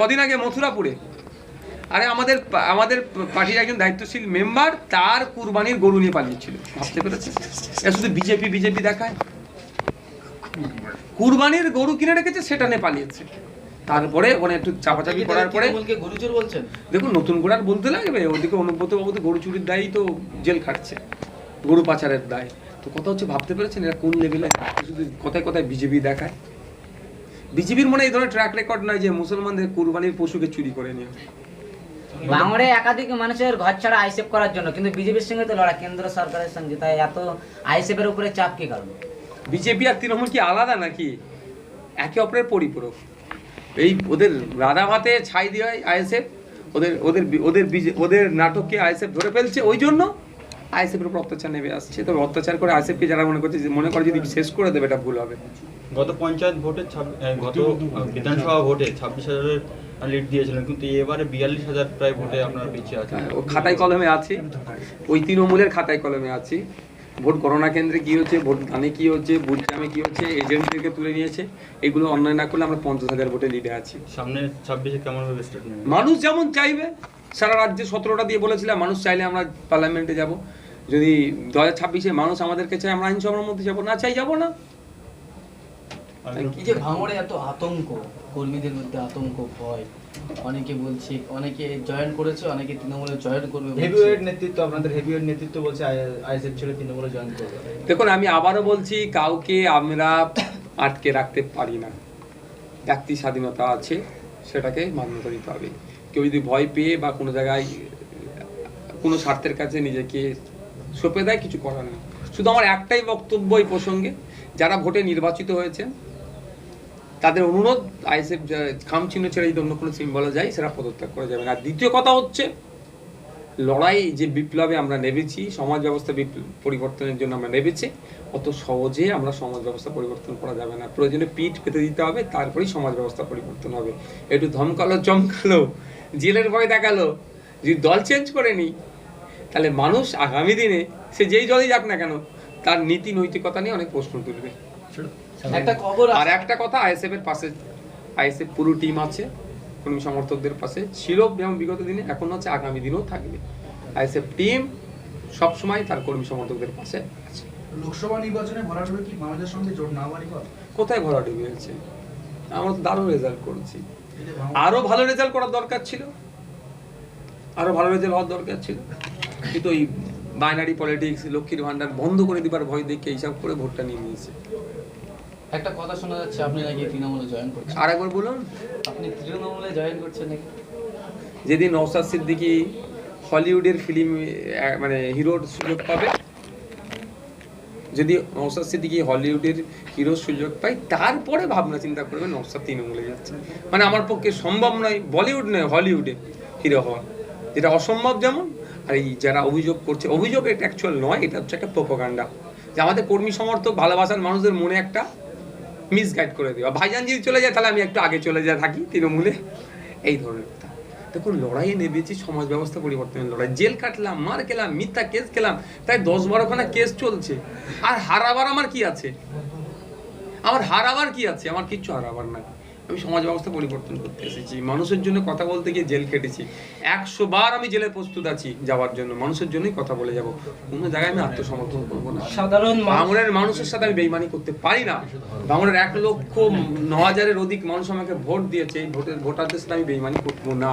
কদিন আগে মথুরাপুরে। আরে আমাদের আমাদের পার্টির একজন দায়িত্বশীল মেম্বার তার কুরবানির গরু নিয়ে পালিয়েছিল। ভাবতে পেরেছে এটা শুধু বিজেপি বিজেপি দেখায়। কুরবানির গরু কিনে রেখেছে সেটা নিয়ে পালিয়েছে। তারপরে ওখানে একটু চাপাচাপি করার পরে বলছেন? দেখুন নতুন করে আর বলতে লাগবে। ওদিকে অনুব্রত বাবু তো গরু চুরির দায়ই তো জেল খাটছে। গরু পাচারের দায়। তো কথা হচ্ছে ভাবতে পেরেছেন এরা কোন লেভেলে শুধু কথায় কথায় বিজেপি দেখায়। বিজেপির মনে এই ধরনের ট্র্যাক রেকর্ড নয় যে মুসলমানদের কুরবানির পশুকে চুরি করে নিয়ে বাংলায় একাধিক মানুষের ঘর ছাড়া আইসেফ করার জন্য কিন্তু বিজেপির সঙ্গে তো লড়া কেন্দ্র সরকারের সঙ্গে। তাই এত আইসেফের উপরে চাপ কি কারণ বিজেপি আর তৃণমূল কি আলাদা নাকি? একে অপরের পরিপূরক। এই ওদের রাধা ভাতে ছাই দিয়ে আইএসএফ ওদের ওদের ওদের ওদের নাটককে আইএসএফ ধরে ফেলছে ওই জন্য আইএসএফের উপর অত্যাচার নেমে আসছে। তবে অত্যাচার করে আইএসএফকে যারা মনে করছে মনে করে যদি শেষ করে দেবে এটা ভুল হবে। গত পঞ্চায়েত ভোটে গত বিধানসভা ভোটে ছাব্বিশ হাজারের লিড দিয়েছিলেন কিন্তু এবারে বিয়াল্লিশ হাজার প্রায় ভোটে আপনারা পিছিয়ে আছেন। হ্যাঁ, ও খাতায় কলমে আছে। ওই তৃণমূলের খাতায় কলমে আছে। ভোট গণনা কেন্দ্রে কি হচ্ছে ভোট দানে কি হচ্ছে বুথ জামে কি হচ্ছে এজেন্টদেরকে তুলে নিয়েছে। এগুলো অন্যায় না করলে আমরা পঞ্চাশ হাজার ভোটে লিডে আছি। সামনে ছাব্বিশে কেমন হবে মানুষ যেমন চাইবে সারা রাজ্যে সতেরোটা দিয়ে বলেছিলাম মানুষ চাইলে আমরা পার্লামেন্টে যাব। যদি দু হাজার ছাব্বিশে মানুষ আমাদেরকে চাই আমরা আইনসভার মধ্যে যাব। না চাই যাব না। এই যে ভাঙড়ে এত আতঙ্ক কর্মীদের মধ্যে আতঙ্ক ভয়। অনেকে বলছে অনেকে জয়েন করেছে অনেকে তৃণমূলে জয়েন করবে হেভিওয়েট নেতৃত্ব আপনাদের হেভিওয়েট নেতৃত্ব বলছে আইএসএফ ছেড়ে তৃণমূলে জয়েন করবে। দেখুন আমি আবারও বলছি কাউকে আমরা আটকে রাখতে পারি না। ব্যক্তি স্বাধীনতা আছে সেটাকে মান্যতা দিতে হবে। কেউ যদি ভয় পেয়ে বা কোনো জায়গায় কোনো স্বার্থের কাছে নিজেকে সঁপে দেয়, কিছু করার নেই। শুধু আমার একটাই বক্তব্য এই প্রসঙ্গে, যারা ভোটে নির্বাচিত হয়েছেন তাদের অনুরোধ, আইএসএফ খাম চিহ্ন ছেড়ে যদি অন্য কোনো সিম্বলে যায়, সেটা পদত্যাগ করা যাবে না। দ্বিতীয় কথা হচ্ছে, লড়াই যে বিপ্লবে আমরা নেমেছি, সমাজ ব্যবস্থা পরিবর্তনের জন্য আমরা নেমেছি, অত সহজে আমরা সমাজ ব্যবস্থা পরিবর্তন করা যাবে না। প্রয়োজনে পিঠ পেতে দিতে হবে, তারপরেই সমাজ ব্যবস্থা পরিবর্তন হবে। একটু ধমকালো, চমকালো, জেলের ভয় দেখাল, যদি দল চেঞ্জ করে নিই তাহলে মানুষ আগামী দিনে সে যেই দলই যাক না কেন তার নীতি নৈতিকতা নিয়ে অনেক প্রশ্ন তুলবে। একটা খবর আর একটা কথা আইএসএফ এর পাশে আইএসএফ পুরো টিম আছে কর্মী সমর্থকদের পাশে। ছিল যেমন বিগত দিনে এখন হচ্ছে আগামী দিনেও থাকবে। আইএসএফ টিম সবসময় তার কর্মী সমর্থকদের পাশে আছে। লোকসভা নির্বাচনে ভরাডুবি কি মানুষের সঙ্গে জোট না হওয়ারই কথা? কোথায় ভরাডুবি হয়েছে? আমরা তো দারুণ রেজাল্ট করেছি। আরও ভালো রেজাল্ট করার দরকার ছিল। আরও ভালো রেজাল্ট হওয়ার দরকার ছিল। কিন্তু ওই বাইনারি পলিটিক্স লক্ষ্মীর ভান্ডার বন্ধ করে দিবার ভয় দেখে এইসব করে ভোটটা নিয়ে নিয়েছে। একটা কথা শোনা যাচ্ছে আপনি নাকি তৃণমূলে জয়েন করছেন? আরেকবার বলুন। আপনি তৃণমূলে জয়েন করছেন নাকি? যেদিন নওসাদ সিদ্দিকি হলিউডের ফিল্ম মানে হিরোর সুযোগ পাবে যদি নওসাদ সিদ্দিকি হলিউডের হিরোর সুযোগ পায় তারপরে ভাবনা চিন্তা করবে নওসাদ তৃণমূলে যাচ্ছে। মানে আমার পক্ষে সম্ভব নয় বলিউড নয় হলিউডে হিরো হওয়া। যেটা অসম্ভব যেমন আর এই যারা অভিযোগ করছে, অভিযোগ এটা অ্যাকচুয়াল নয়, এটা হচ্ছে একটা প্রোপাগান্ডা যে আমাদের কর্মী সমর্থক, ভালোবাসার মানুষদের মনে একটা মিসগাইড করে দেওয়া ভাইজান যদি চলে যায়, তাহলে আমি একটু আগে চলে যা থাকি, তৃণমূলে। এই ধরনের কথা। দেখুন, লড়াইয়ে নেবেছি সমাজ ব্যবস্থা পরিবর্তনের লড়াই। জেল কাটলাম, মার খেলাম, মিথ্যা কেস খেলাম তাই দশ বারোখানা কেস চলছে। আর হারাবার আমার কি আছে? আমার হারাবার কি আছে? আমার কিচ্ছু হারাবার নাই। আমি সমাজ ব্যবস্থা পরিবর্তন করতে এসেছি। মানুষের জন্য কথা বলতে গিয়ে জেল খেটেছি। একশো বার আমি জেলে প্রস্তুত আছি যাওয়ার জন্য। মানুষের জন্যই কথা বলে যাব। কোনো জায়গায় আমি আত্মসমর্থন করব না। সাধারণ বাঙুরের মানুষের সাথে আমি বেইমানি করতে পারি না। বাঙুরের এক লক্ষ ন হাজারের অধিক মানুষ আমাকে ভোট দিয়েছে। এই ভোটের ভোটারদের সাথে আমি বেইমানি করব না।